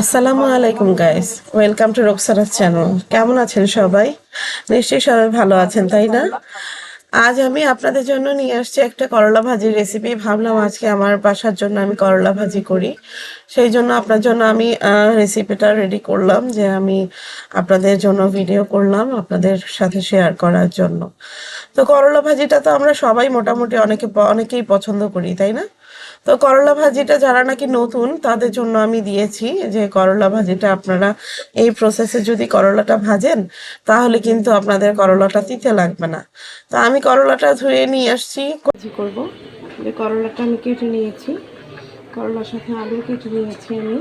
আসসালামু আলাইকুম guys welcome to রোকসারার চ্যানেল কেমন আছেন সবাই? নিশ্চয়ই সবাই ভালো আছেন, তাই না? আজ আমি আপনাদের জন্য নিয়ে আসছি একটা করলা ভাজির রেসিপি ভাবলাম আজকে আমার বাসার জন্য আমি করলা ভাজি করি। সেই জন্য আপনার জন্য আমি রেসিপিটা রেডি করলাম যে আমি আপনাদের জন্য ভিডিও করলাম আপনাদের সাথে শেয়ার করার জন্য। তো করলা ভাজিটা তো আমরা সবাই মোটামুটি অনেকে, অনেকেই পছন্দ করি, তাই না? তো করলা ভাজিটা যারা নাকি নতুন, তাদের জন্য আমি দিয়েছি যে করলা ভাজিটা আপনারা এই প্রসেসে যদি করলাটা ভাজেন, তাহলে কিন্তু আপনাদের করলাটা তিতে লাগবে না। তো আমি করলাটা ধুয়ে নিয়ে আসছি। করব। যে করলাটা আমি কেটে নিয়েছি। করলার সাথে আলু কেটে নিয়েছি আমি।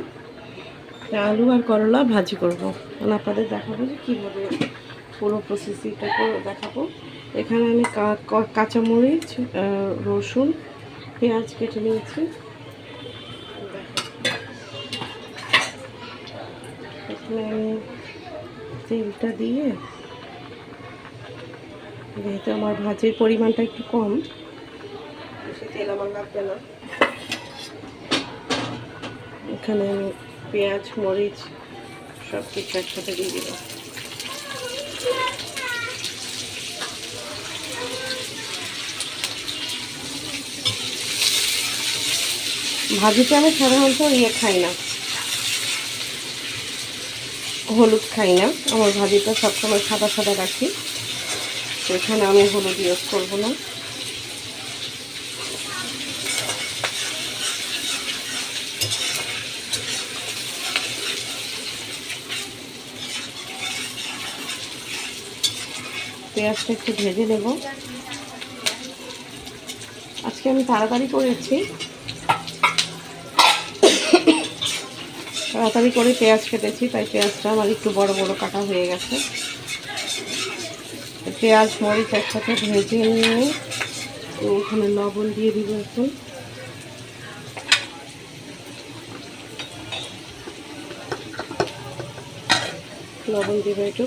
আলু আর করলা ভাজি করব। মানে আপনাদের দেখাবো যে কীভাবে পুরো প্রসেসিংটা দেখাবো। এখানে আমি কাঁচামরিচ রসুন পেঁয়াজ কেটে নিয়েছি। আমি তেলটা দিয়ে, যেহেতু আমার ভাজির পরিমাণটা একটু কম, বেশি তেল আমার লাগবে না। এখানে আমি পেঁয়াজ, মরিচ সব কিছু একসাথে দিয়ে দিব ভাজিতে আমি সাধারণত ইয়ে খাই না। হলুদ খাই না। আমার ভাজিটা সবসময় সাদা সাদা রাখি। এখানে আমি হলুদ ইউজ করব না। পেঁয়াজটা একটু ভেজে নেব। আজকে আমি তাড়াতাড়ি করেছি। তাড়াতাড়ি করে পেঁয়াজ কেটেছি, তাই পেঁয়াজটা আমার একটু বড় বড় কাটা হয়ে গেছে। পেঁয়াজ, মরিচ একসাথে ভেজে নিয়ে ওখানে লবণ দিয়ে দিব এখন লবণ দিব একটু।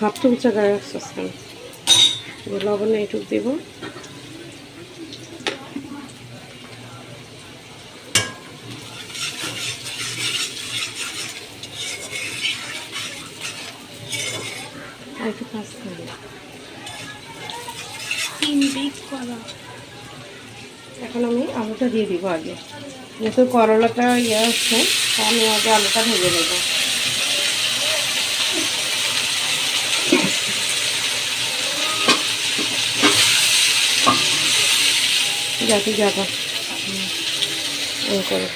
হাফ চামচা গায়ে রাখছিস কেন লবণ এইটুক দিব আর একটু কাজ করব তিন বিগ কলা এখন আমি আলুটা দিয়ে দিব আগে। যেহেতু করলাটা ইয়ে হচ্ছে আমি আগে আলুটা ভেজে নেব। যাতে যাব করে।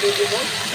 দিয়ে দিব।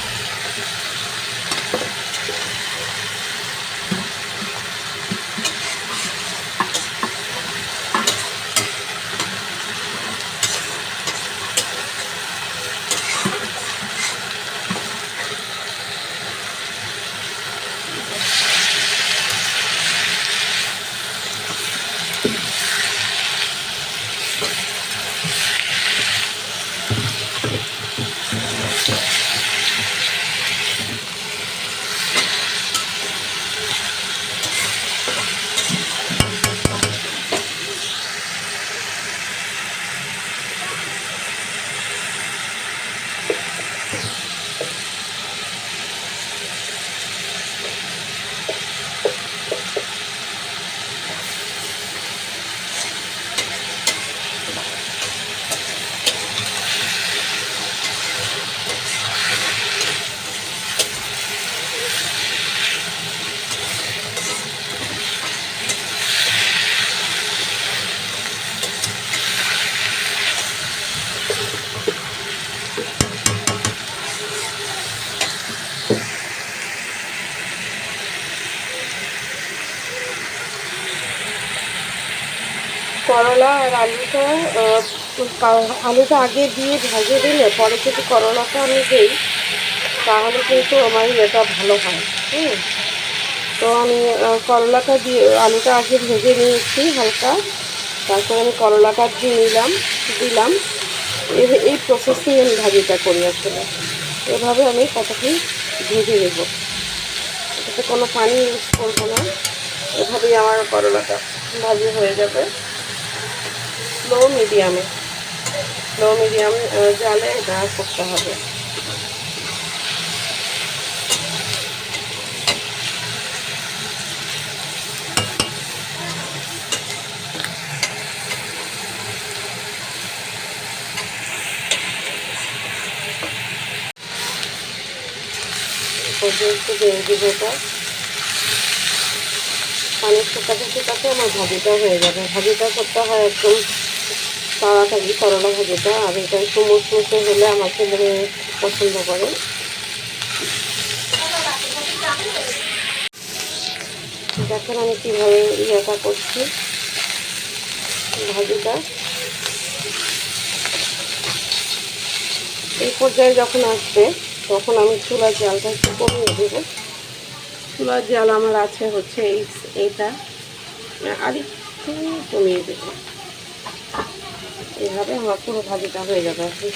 করলা আর আলুটা আলুটা আগে দিয়ে ভেজে দিলে পরে যদি করলাটা আমি দিই, তাহলে কিন্তু আমার এটা ভালো হয়, হুম। তো আমি করলাটা দিয়ে, আলুটা আগে ভেজে নিয়েছি হালকা, তারপরে আমি করলাটা দিয়ে নিলাম, দিলাম। এই- এই প্রসেসিং আমি ভাজিটা করি আসলে। এভাবে আমি কতক্ষণ ভেজে নেব। এটাতে কোনো পানি ইউজ করব না। এভাবেই আমার করলাটা ভাজি হয়ে যাবে। স্লো মিডিয়ামে স্লো মিডিয়াম জালে এটা করতে হবে। পর্যন্ত পানি শুকাতে শুকাতে আমার ভাজিটা হয়ে যাবে। ভাজিটা করতে হয় একদম তাড়াতাড়ি করলা ভাজিটা আর এটা একটু মুসমুসে হলে আমার ছেলে পছন্দ করে। দেখেন আমি কীভাবে ইয়েটা করছি। ভাজিটা। এই পর্যায়ে যখন আসবে, তখন আমি চুলার জালটা একটু কমিয়ে দেবো। চুলার জাল আমার আছে হচ্ছে এই এইটা। আর একটু কমিয়ে দেবো। এইভাবে আমার পুরো ভাজিটা হয়ে যাবে আর কি।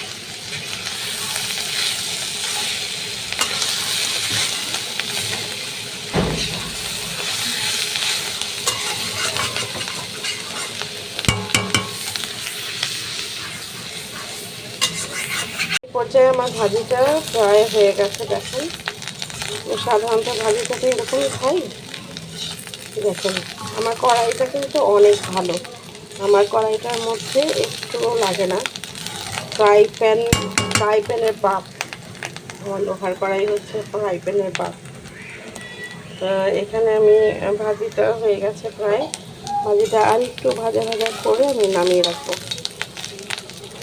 পর্যায়ে আমার ভাজিটা প্রায় হয়ে গেছে, দেখেন। সাধারণত ভাজিটাতে এরকমই খাই। দেখুন, আমার কড়াইটা কিন্তু অনেক ভালো। আমার কড়াইটার মধ্যে একটুও লাগে না। ফ্রাই প্যান, ফ্রাই প্যানের বাপ আমার লোহার কড়াই হচ্ছে ফ্রাই প্যানের তো এখানে আমি ভাজিটা হয়ে গেছে প্রায়। ভাজিটা আর একটু ভাজা ভাজা করে আমি নামিয়ে রাখব।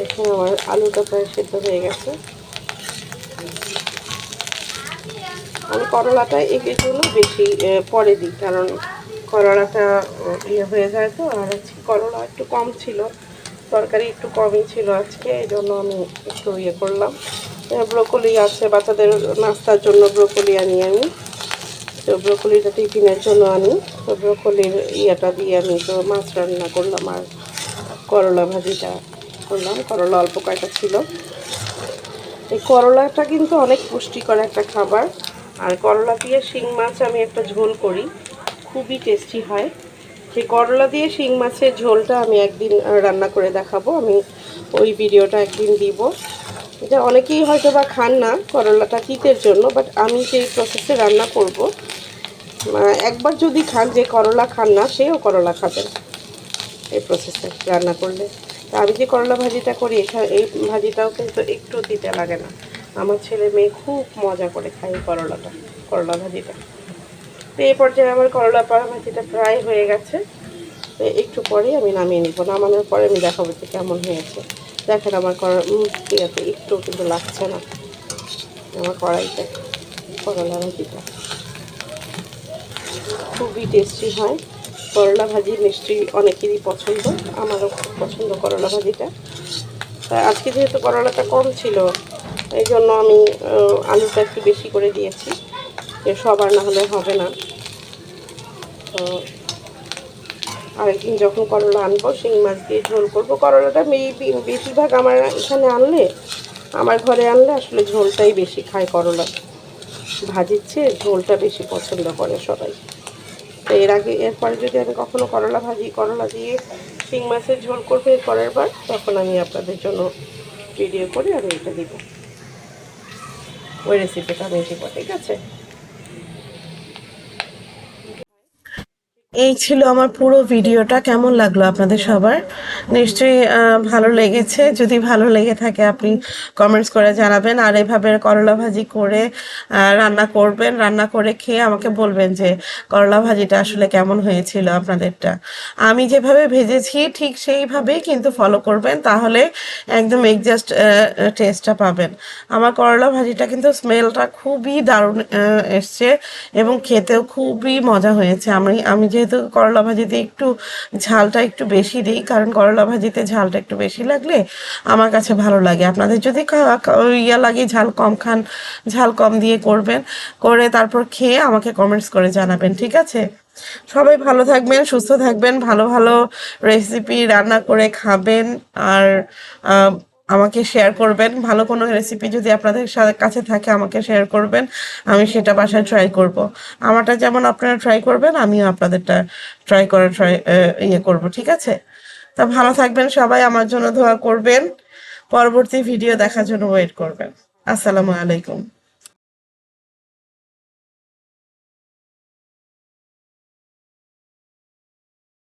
এখানে আমার আলুটা প্রায় সেদ্ধ হয়ে গেছে। আমি করলাটা এই জন্য বেশি পরে দিই, কারণ করলাটা ইয়ে হয়ে যায় তো, আর আজকে করলা একটু কম ছিল, তরকারি একটু কমই ছিল আজকে, এই জন্য আমি একটু ইয়ে করলাম। ব্রোকলি আছে, বাচ্চাদের নাস্তার জন্য ব্রোকলি আনি আমি। তো ব্রোকলিটা টিফিনের জন্য আনি, তো ব্রোকলির ইয়েটা দিয়ে আমি তো মাছ রান্না করলাম আর করলা ভাজিটা করলাম। করলা অল্প কয়টা ছিল। এই করলাটা কিন্তু অনেক পুষ্টিকর একটা খাবার। আর করলা দিয়ে শিং মাছ আমি একটা ঝোল করি। খুবই টেস্টি হয়। সেই করলা দিয়ে শিং মাছের ঝোলটা আমি একদিন রান্না করে দেখাবো। আমি ওই ভিডিওটা একদিন দিব। এটা অনেকেই হয়তো বা খান না করলাটা তিতের জন্য বাট আমি সেই প্রসেসে রান্না করব। একবার যদি খান, যে করলা খান না, সেও করলা খাবেন। এই প্রসেসে রান্না করলে। তা আমি যে করলা ভাজিটা করি এই ভাজিটাও কিন্তু একটু দিতে লাগে না। আমার ছেলে মেয়ে খুব মজা করে খায় করলাটা, করলা ভাজিটা। তো এই পর্যায়ে আমার করলা পাড়া ভাজিটা প্রায় হয়ে গেছে। তো একটু পরেই আমি নামিয়ে নিব। নামানোর পরে আমি দেখাবো যে কেমন হয়েছে। দেখেন আমার করা ঠিক আছে একটু কিন্তু লাগছে না। আমার কড়াইতে করলা ভাজিটা। খুবই টেস্টি হয়। করলা ভাজি মিষ্টি অনেকেরই পছন্দ। আমারও খুব পছন্দ করলা ভাজিটা। তা আজকে যেহেতু করলাটা কম ছিল, এই জন্য আমি আলুটা একটু বেশি করে দিয়েছি। সবার না হলে হবে না। আরেকদিন যখন করলা আনব, শিঙি মাছ দিয়ে ঝোল করব। করলাটা মেবি বেশিরভাগ আমার এখানে আনলে, আমার ঘরে আনলে আসলে ঝোলটাই বেশি খায় করলা। ভাজির চেয়ে ঝোলটা বেশি পছন্দ করে সবাই। তো এর আগে এরপরে যদি আমি কখনো করলা ভাজি, করলা দিয়ে শিং মাছের ঝোল করব এর পরের বার, তখন আমি আপনাদের জন্য ভিডিও করে আমি এটা দিব। ওই রেসিপিটা আমি দিব, ঠিক আছে? এই ছিল আমার পুরো ভিডিওটা। কেমন লাগল আপনাদের সবার? নিশ্চয়ই ভালো লেগেছে। যদি ভালো লেগে থাকে, আপনি কমেন্টস করে জানাবেন। আর এভাবে করলা ভাজি করে রান্না করবেন, রান্না করে খেয়ে আমাকে বলবেন যে করলা ভাজিটা আসলে কেমন হয়েছিল আপনাদেরটা। আমি যেভাবে ভেজেছি ঠিক সেইভাবেই কিন্তু ফলো করবেন, তাহলে একদম এক্সাস্ট টেস্টটা পাবেন। আমার করলা ভাজিটা কিন্তু স্মেলটা খুবই দারুণ এসছে এবং খেতেও খুবই মজা হয়েছে। আমি আমি যেহেতু যেহেতু করলা ভাজিতে একটু ঝালটা একটু বেশি দিই, কারণ করলা ভাজিতে ঝালটা একটু বেশি লাগলে আমার কাছে ভালো লাগে। আপনাদের যদি ইয়া লাগে, ঝাল কম খান, ঝাল কম দিয়ে করবেন, করে তারপর খেয়ে আমাকে কমেন্টস করে জানাবেন, ঠিক আছে? সবাই ভালো থাকবেন, সুস্থ থাকবেন, ভালো ভালো রেসিপি রান্না করে খাবেন, আর আমাকে শেয়ার করবেন। ভালো কোনো রেসিপি যদি আপনাদের কাছে থাকে, আমাকে শেয়ার করবেন। আমি সেটা বাসায় ট্রাই করব। আমারটা যেমন আপনারা ট্রাই করবেন, আমিও আপনাদেরটা ট্রাই করার ট্রাই ইয়ে করব। ঠিক আছে? তা ভালো থাকবেন সবাই, আমার জন্য দোয়া করবেন। পরবর্তী ভিডিও দেখার জন্য ওয়েট করবেন। আসসালামু আলাইকুম।